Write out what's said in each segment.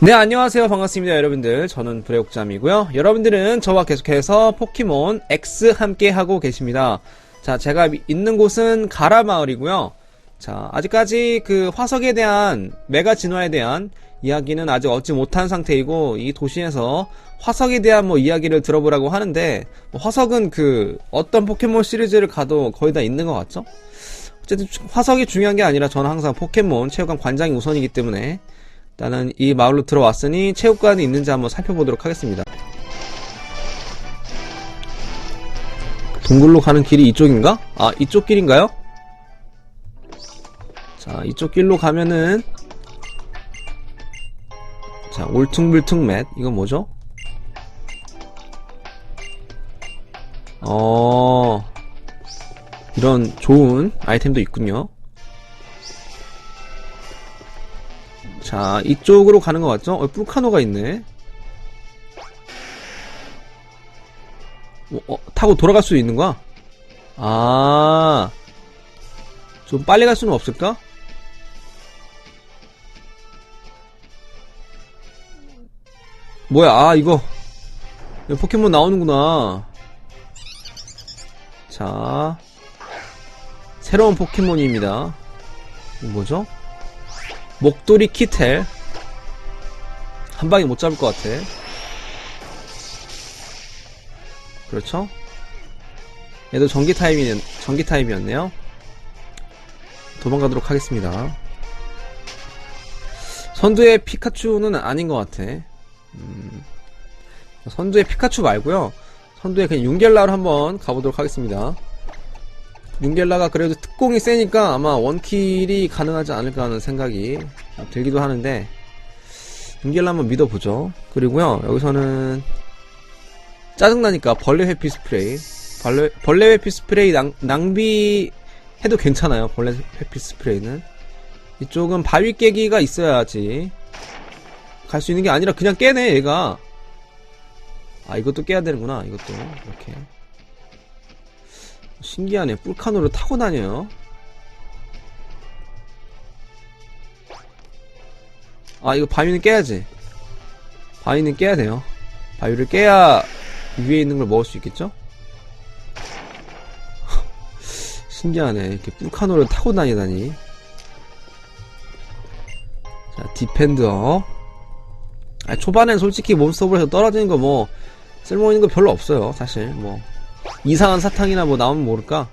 네, 안녕하세요. 반갑습니다, 여러분들. 저는 브레옥잠이고요. 여러분들은 저와 계속해서 포켓몬 X 함께 하고 계십니다. 자, 제가 있는 곳은 가라마을이고요. 자, 아직까지 그 화석에 대한 메가 진화에 대한 이야기는 아직 얻지 못한 상태이고 이 도시에서 화석에 대한 뭐 이야기를 들어보라고 하는데 뭐 화석은 그 어떤 포켓몬 시리즈를 가도 거의 다 있는 것 같죠? 어쨌든 화석이 중요한 게 아니라 저는 항상 포켓몬 체육관 관장이 우선이기 때문에 일단은 이 마을로 들어왔으니 체육관이 있는지 한번 살펴보도록 하겠습니다. 동굴로 가는 길이 이쪽인가? 아, 이쪽 길인가요? 자, 이쪽 길로 가면은 자, 올퉁불퉁 맷. 이건 뭐죠? 어, 이런 좋은 아이템도 있군요. 자, 이쪽으로 가는 것 같죠? 어, 뿔카노가 있네. 어, 어, 타고 돌아갈 수 있는 거야? 아, 좀 빨리 갈 수는 없을까? 뭐야, 아, 이거. 포켓몬 나오는구나. 자, 새로운 포켓몬입니다. 뭐죠? 목도리 키텔. 한 방에 못 잡을 것 같아. 그렇죠? 얘도 전기 타입이, 전기 타입이었네요. 도망가도록 하겠습니다. 선두의 피카츄는 아닌 것 같아. 음, 선두의 피카츄 말고요. 선두의 그냥 윤겔라로 한번 가보도록 하겠습니다. 윤겔라가 그래도 특공이 세니까 아마 원킬이 가능하지 않을까 하는 생각이 들기도 하는데 윤겔라 한번 믿어보죠. 그리고요 여기서는 짜증나니까 벌레 회피 스프레이 벌레, 벌레 회피 스프레이 낭, 낭비해도 괜찮아요. 벌레 회피 스프레이는 이쪽은 바위 깨기가 있어야지 갈 수 있는 게 아니라 그냥 깨네 얘가 아 이것도 깨야 되는구나 이것도 이렇게 신기하네. 뿔카노를 타고 다녀요. 아 이거 바위는 깨야지. 바위는 깨야 돼요. 바위를 깨야 위에 있는 걸 먹을 수 있겠죠? 신기하네. 이렇게 뿔카노를 타고 다니다니. 자 디펜더. 아, 초반엔 솔직히 몬스터볼에서 떨어지는 거 뭐 쓸모있는 거 별로 없어요 사실. 뭐 이상한 사탕이나 뭐 나오면 모를까?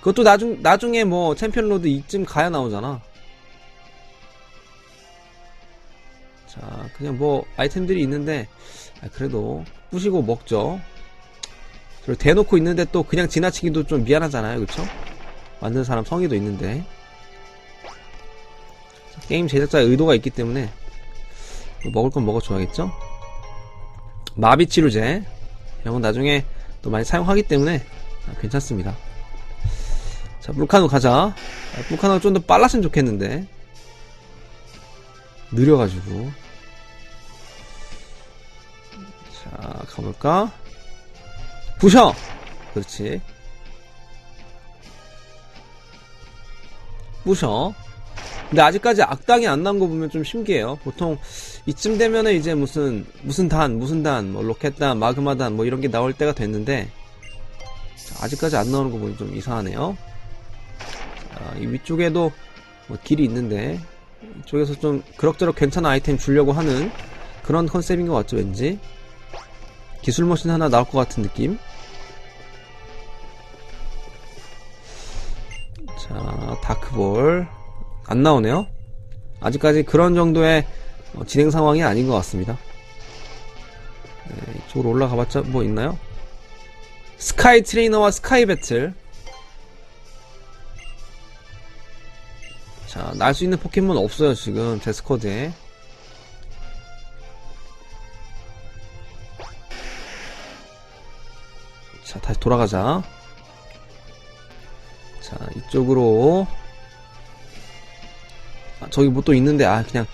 그것도 나중 나중에 뭐 챔피언 로드 이쯤 가야 나오잖아. 자 그냥 뭐 아이템들이 있는데 아, 그래도 부시고 먹죠. 그리고 대놓고 있는데 또 그냥 지나치기도 좀 미안하잖아요 그쵸? 만든 사람 성의도 있는데. 게임 제작자의 의도가 있기 때문에 먹을 건 먹어줘야겠죠? 마비 치료제. 이런 건 나중에 또 많이 사용하기 때문에 아, 괜찮습니다. 자, 물카노 가자. 아, 물카노가 좀 더 빨랐으면 좋겠는데. 느려가지고. 자, 가볼까? 부셔! 그렇지. 부셔. 근데 아직까지 악당이 안 나온 거 보면 좀 신기해요. 보통 이쯤 되면은 이제 무슨 무슨 단, 무슨 단, 뭐 로켓단, 마그마단 뭐 이런 게 나올 때가 됐는데 자, 아직까지 안 나오는 거 보니 좀 이상하네요. 자, 이 위쪽에도 뭐 길이 있는데 이쪽에서 좀 그럭저럭 괜찮은 아이템 주려고 하는 그런 컨셉인 것 같죠, 왠지 기술 머신 하나 나올 것 같은 느낌. 자, 다크볼 안 나오네요. 아직까지 그런 정도의 어, 진행 상황이 아닌 것 같습니다. 네, 이쪽으로 올라가봤자 뭐 있나요? 스카이 트레이너와 스카이 배틀. 자, 날 수 있는 포켓몬 없어요, 지금, 제 스쿼드에. 자, 다시 돌아가자. 자, 이쪽으로 아, 저기 뭐 또 있는데 아 그냥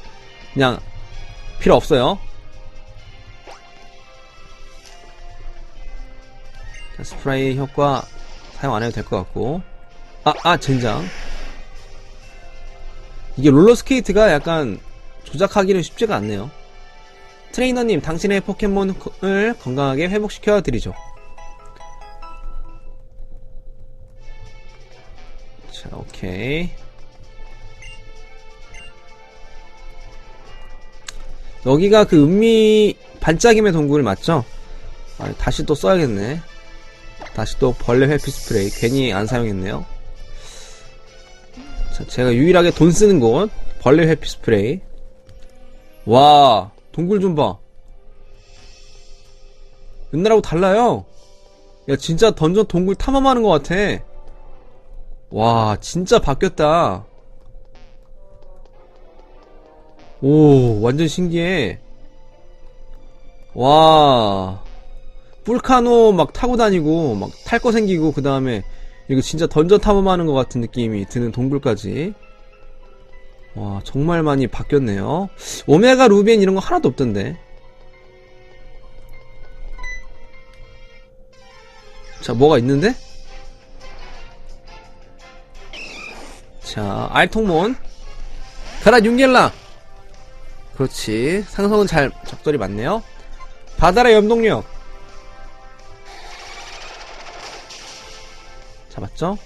그냥 필요 없어요. 자, 스프레이 효과 사용 안 해도 될 것 같고 아, 아, 젠장 이게 롤러스케이트가 약간 조작하기는 쉽지가 않네요. 트레이너님, 당신의 포켓몬을 건강하게 회복시켜 드리죠. 자, 오케이. 여기가 그 은미 반짝임의 동굴 맞죠? 아, 다시 또 써야겠네. 다시 또 벌레 회피 스프레이 괜히 안 사용했네요. 자, 제가 유일하게 돈 쓰는 곳 벌레 회피 스프레이. 와, 동굴 좀 봐. 옛날하고 달라요. 야, 진짜 던전 동굴 탐험하는 것 같아. 와, 진짜 바뀌었다. 오, 완전 신기해. 와, 뿔카노 막 타고 다니고, 막 탈 거 생기고, 그 다음에, 이거 진짜 던전 탐험하는 것 같은 느낌이 드는 동굴까지. 와, 정말 많이 바뀌었네요. 오메가 루비엔 이런 거 하나도 없던데. 자, 뭐가 있는데? 자, 알통몬. 가라, 윤겔라! 그렇지. 상성은 잘, 적절히 맞네요. 바다라 염동력. 잡았죠?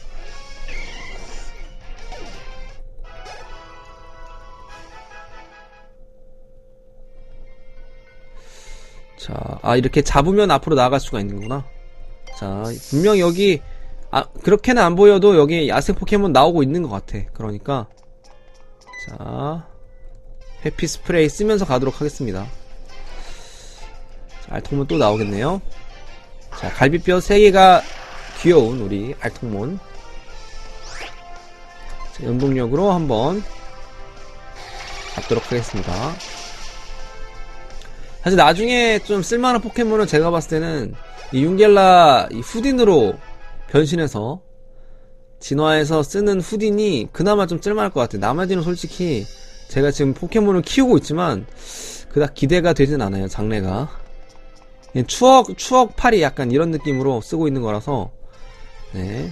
자, 아, 이렇게 잡으면 앞으로 나아갈 수가 있는구나. 자, 분명 여기, 아, 그렇게는 안 보여도 여기 야생 포켓몬 나오고 있는 것 같아. 그러니까, 자, 해피 스프레이 쓰면서 가도록 하겠습니다. 자, 알통몬 또 나오겠네요. 자, 갈비뼈 3개가 귀여운 우리 알통몬. 자, 연동력으로 한번 잡도록 하겠습니다. 사실 나중에 좀 쓸만한 포켓몬은 제가 봤을 때는 이 윤겔라 이 후딘으로 변신해서 진화해서 쓰는 후딘이 그나마 좀 쓸만할 것 같아요. 나머지는 솔직히 제가 지금 포켓몬을 키우고 있지만 그닥 기대가 되진 않아요. 장래가 추억 추억 팔이 약간 이런 느낌으로 쓰고 있는 거라서 네.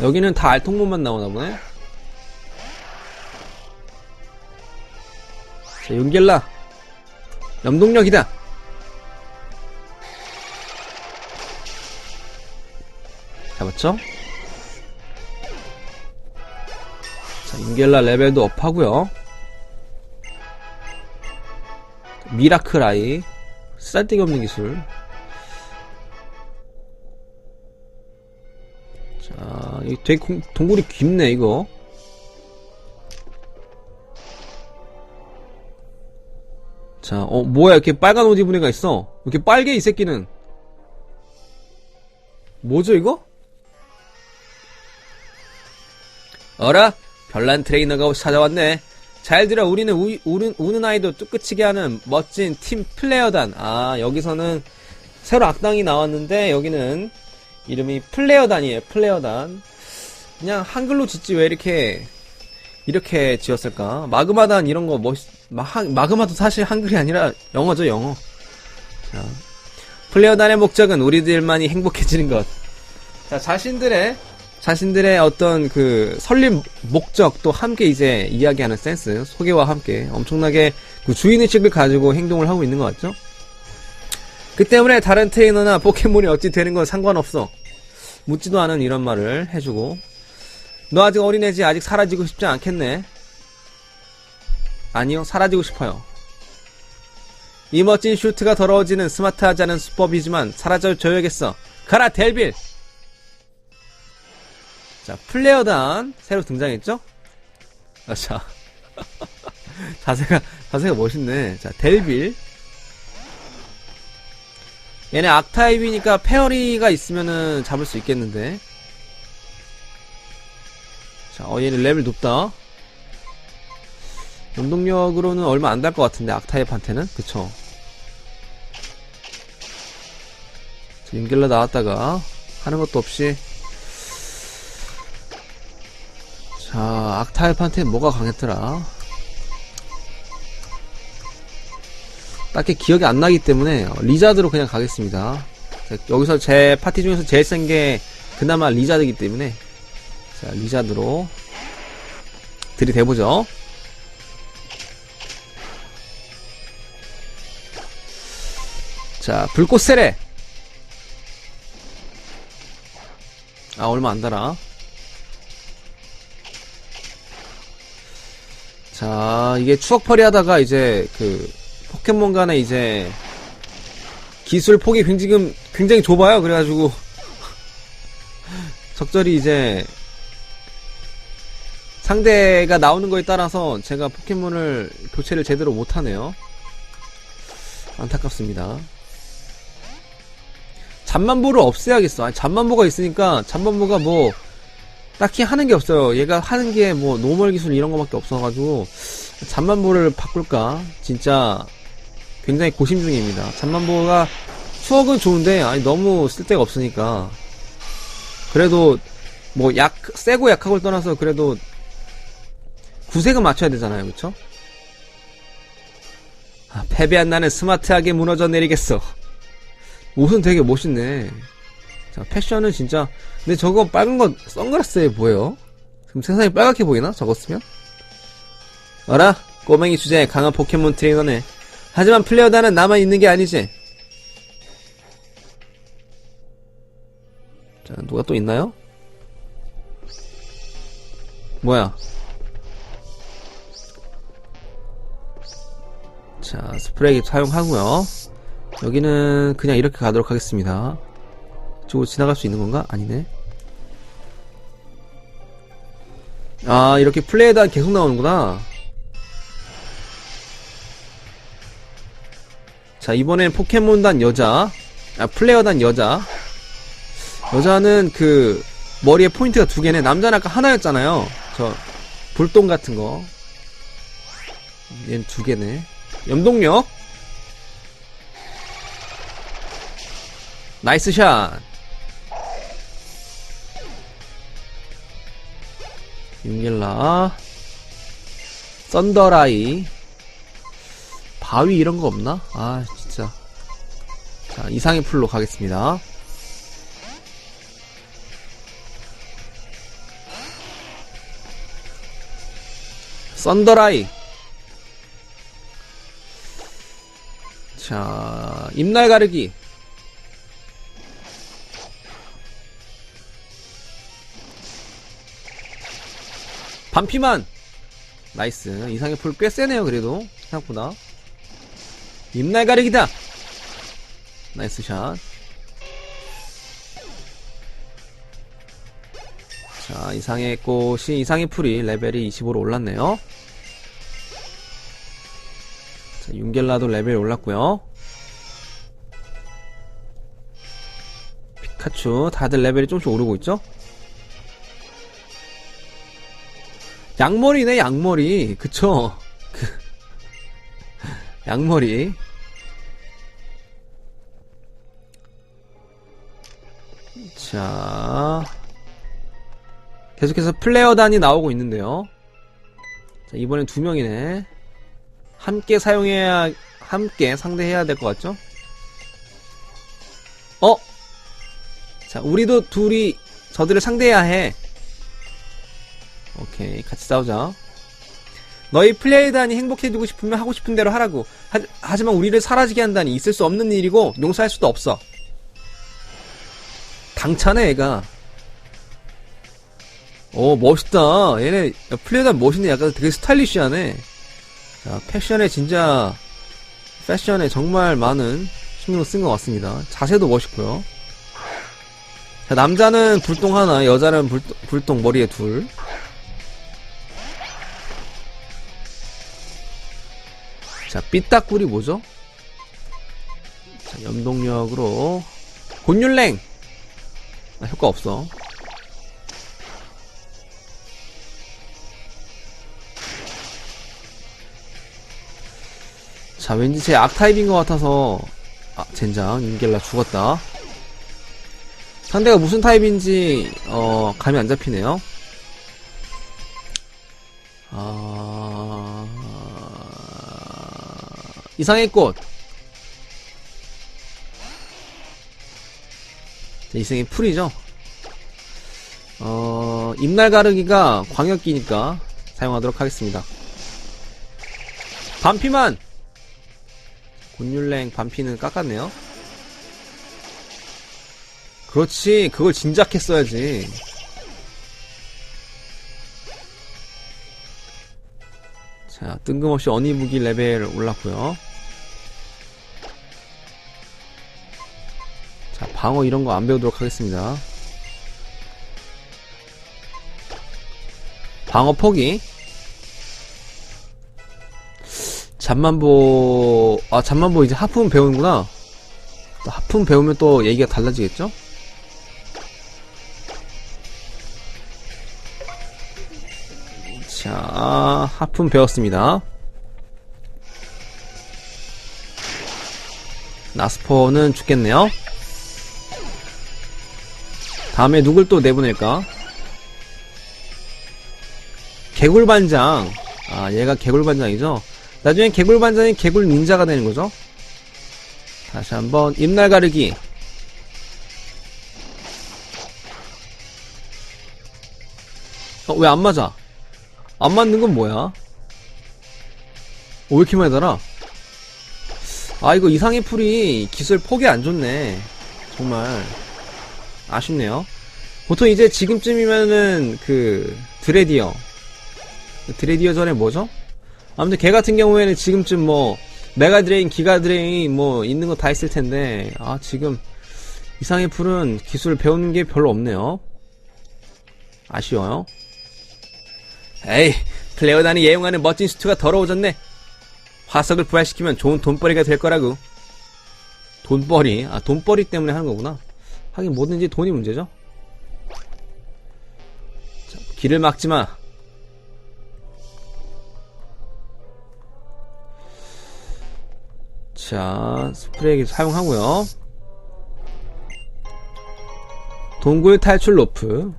여기는 다 알통몬만 나오나 보네. 자, 윤겔라 염동력이다. 잡았죠? 자, 윤겔라 레벨도 업하고요. 미라클 아이 쌀데기 없는 기술. 자, 이 되게 공- 동굴이 깊네 이거. 자, 어 뭐야 이렇게 빨간 옷 입은 애가 있어? 왜 이렇게 빨개 이 새끼는? 뭐죠 이거? 어라? 별난 트레이너가 찾아왔네. 잘 들어, 우리는 우, 우는, 우는 아이도 뚝끝이게 하는 멋진 팀 플레이어단. 아, 여기서는 새로 악당이 나왔는데, 여기는 이름이 플레이어단이에요, 플레이어단. 그냥 한글로 짓지 왜 이렇게, 이렇게 지었을까? 마그마단 이런 거 멋, 마, 한- 마그마도 사실 한글이 아니라 영어죠, 영어. 자, 플레이어단의 목적은 우리들만이 행복해지는 것. 자, 자신들의 자신들의 어떤 그 설립 목적도 함께 이제 이야기하는 센스, 소개와 함께 엄청나게 그 주인의식을 가지고 행동을 하고 있는 것 같죠? 그 때문에 다른 트레이너나 포켓몬이 어찌 되는 건 상관없어. 묻지도 않은 이런 말을 해주고, 너 아직 어린애지 아직 사라지고 싶지 않겠네. 아니요, 사라지고 싶어요. 이 멋진 슈트가 더러워지는 스마트하지 않은 수법이지만 사라져 줘야겠어. 가라, 델빌! 자, 플레어단 새로 등장했죠? 아, 자. 자세가, 자세가 멋있네. 자, 델빌. 얘네 악타입이니까 페어리가 있으면은 잡을 수 있겠는데. 자, 어, 얘는 레벨 높다. 연동력으로는 얼마 안 달 것 같은데, 악타입한테는? 그쵸. 자, 윤길라 나왔다가, 하는 것도 없이, 자, 악타입한테 뭐가 강했더라? 딱히 기억이 안 나기 때문에 어, 리자드로 그냥 가겠습니다. 자, 여기서 제 파티 중에서 제일 센 게 그나마 리자드이기 때문에 자, 리자드로 들이대보죠. 자, 불꽃 세례. 아, 얼마 안 달아. 자, 이게 추억팔이 하다가 이제 그 포켓몬 간에 이제 기술 폭이 지금 굉장히 좁아요. 그래가지고 적절히 이제 상대가 나오는 거에 따라서 제가 포켓몬을 교체를 제대로 못하네요. 안타깝습니다. 잠만보를 없애야겠어. 아니, 잠만보가 있으니까 잠만보가 뭐 딱히 하는 게 없어요. 얘가 하는 게 뭐 노멀 기술 이런 거밖에 없어가지고 잠만보를 바꿀까 진짜 굉장히 고심 중입니다. 잠만보가 추억은 좋은데 아니 너무 쓸데가 없으니까 그래도 뭐 약 세고 약하고를 떠나서 그래도 구색은 맞춰야 되잖아요, 그쵸? 아, 패배한 나는 스마트하게 무너져 내리겠어. 옷은 되게 멋있네. 자, 패션은 진짜. 근데 저거 빨간 거 선글라스에 보여요? 그럼 세상이 빨갛게 보이나? 저거 쓰면? 어라? 꼬맹이 주제에 강한 포켓몬 트레이너네. 하지만 플레어단은 나만 있는 게 아니지. 자, 누가 또 있나요? 뭐야? 자, 스프레이 사용하고요. 여기는 그냥 이렇게 가도록 하겠습니다. 이쪽으로 지나갈 수 있는 건가? 아니네. 아, 이렇게 플레이에다 계속 나오는구나. 자, 이번엔 포켓몬단 여자. 아, 플레이어단 여자. 여자는 그, 머리에 포인트가 두 개네. 남자는 아까 하나였잖아요. 저, 불똥 같은 거. 얘는 두 개네. 염동력. 나이스 샷. 윤길라. 썬더라이. 바위 이런 거 없나? 아, 진짜. 자, 이상의 풀로 가겠습니다. 썬더라이. 자, 입날 가르기. 반피만! 나이스. 이상의 풀 꽤 세네요, 그래도. 생각보다. 입날 가르기다! 나이스 샷. 자, 이상의 꽃이, 이상의 풀이 레벨이 25로 올랐네요. 자, 윤겔라도 레벨이 올랐고요 피카츄, 다들 레벨이 조금씩 오르고 있죠? 양머리네, 양머리. 그쵸? 그, 양머리. 자. 계속해서 플레어단이 나오고 있는데요. 자, 이번엔 두 명이네. 함께 사용해야, 함께 상대해야 될 것 같죠? 어? 자, 우리도 둘이 저들을 상대해야 해. 오케이, 같이 싸우자. 너희 플레이단이 행복해지고 싶으면 하고 싶은 대로 하라고. 하, 지만 우리를 사라지게 한다니 있을 수 없는 일이고 용서할 수도 없어. 당차네, 얘가. 오, 멋있다. 얘네, 야, 플레이단 멋있네. 약간 되게 스타일리시하네. 자, 패션에 진짜, 패션에 정말 많은 신경을 쓴것 같습니다. 자세도 멋있고요. 자, 남자는 불똥 하나, 여자는 불똥, 불똥 머리에 둘. 자, 삐딱꿀이 뭐죠? 자, 염동력으로 곤율랭! 아, 효과 없어. 자, 왠지 제 악타입인 것 같아서 아, 젠장, 윤겔라 죽었다. 상대가 무슨 타입인지 어, 감이 안 잡히네요. 아... 이상의 꽃. 자, 이상의 풀이죠. 어, 입날 가르기가 광역기니까 사용하도록 하겠습니다. 반피만! 곤율랭 반피는 깎았네요. 그렇지, 그걸 진작 했어야지. 자, 뜬금없이 어니무기 레벨 올랐고요. 방어 이런 거 안 배우도록 하겠습니다. 방어 포기. 잠만보, 아, 잠만보 이제 하품 배우는구나. 또 하품 배우면 또 얘기가 달라지겠죠? 자, 하품 배웠습니다. 나스퍼는 죽겠네요. 다음에 누굴 또 내보낼까? 개굴반장. 아, 얘가 개굴반장이죠? 나중엔 개굴반장이 개굴 닌자가 되는 거죠? 다시 한번, 입날 가르기. 어, 왜 안 맞아? 안 맞는 건 뭐야? 어, 왜 이렇게 많이 달아? 아, 이거 이상의 풀이 기술 폭이 안 좋네. 정말. 아쉽네요. 보통 이제 지금쯤이면은 그, 드레디어. 드레디어 전에 뭐죠? 아무튼 걔 같은 경우에는 지금쯤 뭐, 메가 드레인, 기가 드레인 뭐, 있는 거 다 있을 텐데, 아, 지금, 이상의 풀은 기술 배우는 게 별로 없네요. 아쉬워요. 에이, 플레어단이 예용하는 멋진 수트가 더러워졌네. 화석을 부활시키면 좋은 돈벌이가 될 거라고. 돈벌이? 아, 돈벌이 때문에 하는 거구나. 하긴 뭐든지 돈이 문제죠. 자, 길을 막지 마. 자, 스프레이 사용하고요. 동굴 탈출 로프.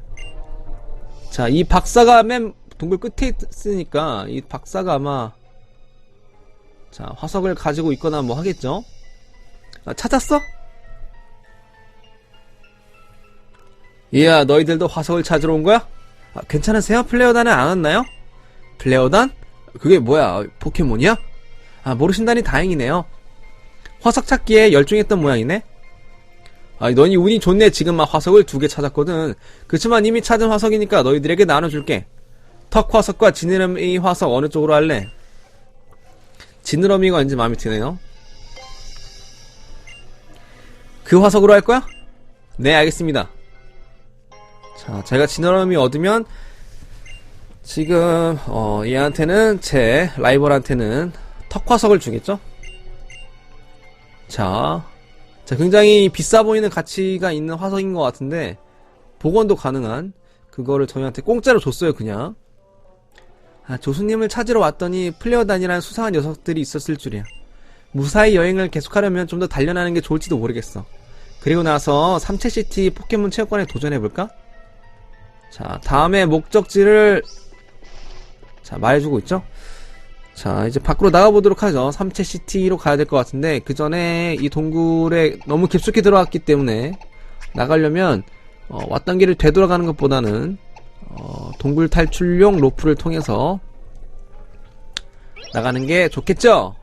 자, 이 박사가 맨 동굴 끝에 있으니까 이 박사가 아마 자, 화석을 가지고 있거나 뭐 하겠죠? 아, 찾았어? 이야, 너희들도 화석을 찾으러 온 거야? 아, 괜찮으세요? 플레어단은 안 왔나요? 플레어단? 그게 뭐야? 포켓몬이야? 아, 모르신다니 다행이네요. 화석 찾기에 열중했던 모양이네? 아, 너희 운이 좋네. 지금 막 화석을 두 개 찾았거든. 그치만 이미 찾은 화석이니까 너희들에게 나눠줄게. 턱 화석과 지느러미 화석 어느 쪽으로 할래? 지느러미가 왠지 마음에 드네요. 그 화석으로 할 거야? 네, 알겠습니다. 자, 제가 지느러미 얻으면 지금 어, 얘한테는 제 라이벌한테는 턱 화석을 주겠죠? 자, 자, 굉장히 비싸 보이는 가치가 있는 화석인 것 같은데 복원도 가능한 그거를 저희한테 공짜로 줬어요, 그냥. 아, 조수님을 찾으러 왔더니 플레어단이라는 수상한 녀석들이 있었을 줄이야. 무사히 여행을 계속하려면 좀 더 단련하는 게 좋을지도 모르겠어. 그리고 나서 삼체시티 포켓몬 체육관에 도전해볼까? 자, 다음에 목적지를 자, 말해주고 있죠? 자, 이제 밖으로 나가보도록 하죠. 삼체시티로 가야 될 것 같은데, 그 전에 이 동굴에 너무 깊숙이 들어왔기 때문에, 나가려면, 어, 왔던 길을 되돌아가는 것보다는, 어, 동굴 탈출용 로프를 통해서, 나가는 게 좋겠죠?